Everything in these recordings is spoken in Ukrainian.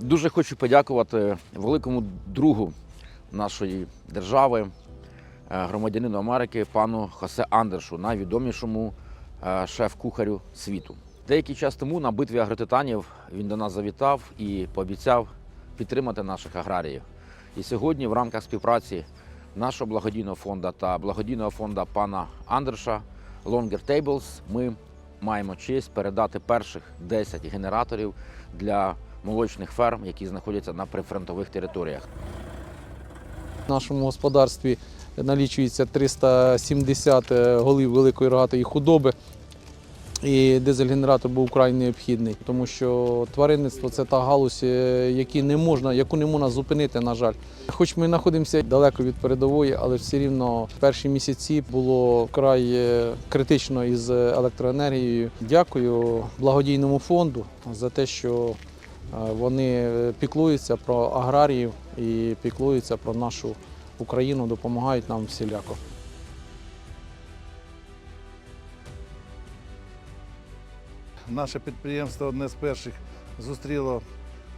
Дуже хочу подякувати великому другу нашої держави, е, громадянину Америки, пану Хосе Андершу, найвідомішому е, шеф-кухарю світу. Деякий час тому на битві агротитанів він до нас завітав і пообіцяв підтримати наших аграріїв. І сьогодні, в рамках співпраці нашого благодійного фонду та благодійного фонду пана Андерша Longer Tables, ми маємо честь передати перших 10 генераторів для молочних ферм, які знаходяться на прифронтових територіях. В нашому господарстві налічується 370 голів великої рогатої худоби. І дизель-генератор був вкрай необхідний, тому що тваринництво це та галузь, е, які не можна, яку не можна зупинити, на жаль. Хоч ми знаходимося далеко від передової, але все рівно в перші місяці було вкрай е, критично із електроенергією. Дякую благодійному фонду за те, що е, вони піклуються про аграріїв і піклуються про нашу Україну, допомагають нам всіляко. Наше підприємство одне з перших зустріло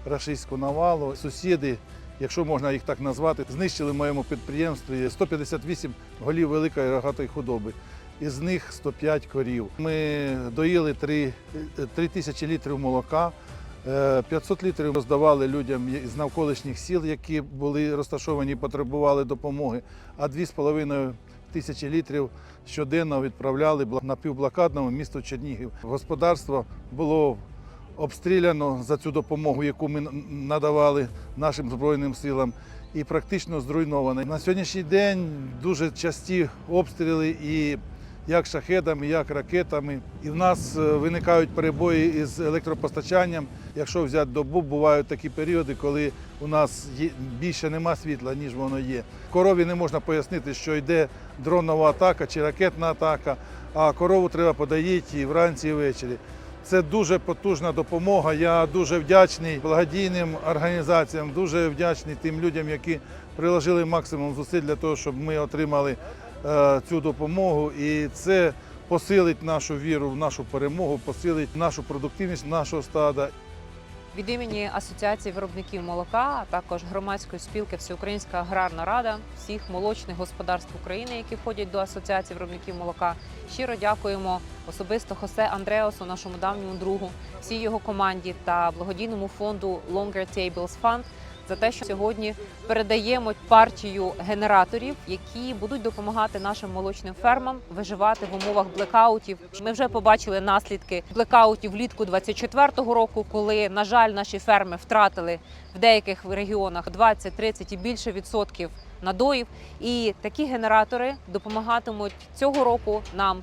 рашистську навалу. Сусіди, якщо можна їх так назвати, знищили в моєму підприємстві 158 голів великої рогатої худоби. Із них 105 корів. Ми доїли 3, 3 тисячі літрів молока. Е, 500 літрів роздавали людям з навколишніх сіл, які були розташовані і потребували допомоги, а 2,5 тисячі літрів щоденно відправляли на півблокадному місту Чернігів. Господарство було обстріляно за цю допомогу, яку ми надавали нашим збройним силам, і практично зруйноване. На сьогоднішній день дуже часті обстріли і як шахедами, як ракетами. І в нас е, виникають перебої із електропостачанням. Якщо взяти добу, бувають такі періоди, коли у нас більше нема світла, ніж воно є. Корові не можна пояснити, що йде дронова атака чи ракетна атака, а корову треба подоїти і вранці і ввечері. Це дуже потужна допомога. Я дуже вдячний благодійним організаціям, дуже вдячний тим людям, які приложили максимум зусиль для того, щоб ми отримали цю допомогу. І це посилить нашу віру в нашу перемогу, посилить нашу продуктивність нашого стада. Від імені Асоціації виробників молока, а також громадської спілки Всеукраїнська аграрна рада всіх молочних господарств України, які входять до Асоціації виробників молока. Щиро дякуємо особисто Хосе Андреасу, нашому давньому другу, всій його команді та благодійному фонду Longer Tables Fund за те, що сьогодні передаємо партію генераторів, які будуть допомагати нашим молочним фермам виживати в умовах блекаутів. Ми вже побачили наслідки блекаутів влітку 24-го року, коли, на жаль, наші ферми втратили в деяких регіонах 20, 30 і більше відсотків надоїв. І такі генератори допомагатимуть цього року нам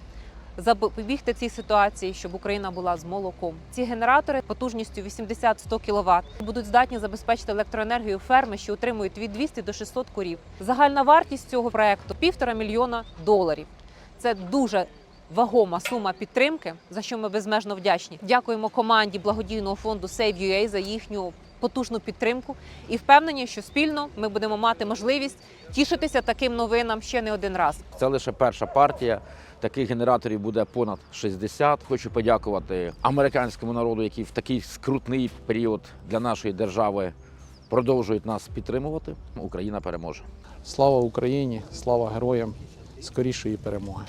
запобігти цій ситуації, щоб Україна була з молоком. Ці генератори потужністю 80-100 кВт будуть здатні забезпечити електроенергію ферми, що утримують від 200 до 600 корів. Загальна вартість цього проекту півтора мільйона доларів. Це дуже вагома сума підтримки, за що ми безмежно вдячні. Дякуємо команді благодійного фонду Save.ua за їхню потужну підтримку і впевнені, що спільно ми будемо мати можливість тішитися таким новинам ще не один раз. Це лише перша партія. Таких генераторів буде понад 60. Хочу подякувати американському народу, який в такий скрутний період для нашої держави продовжують нас підтримувати. Україна переможе. Слава Україні, слава героям, скорішої перемоги.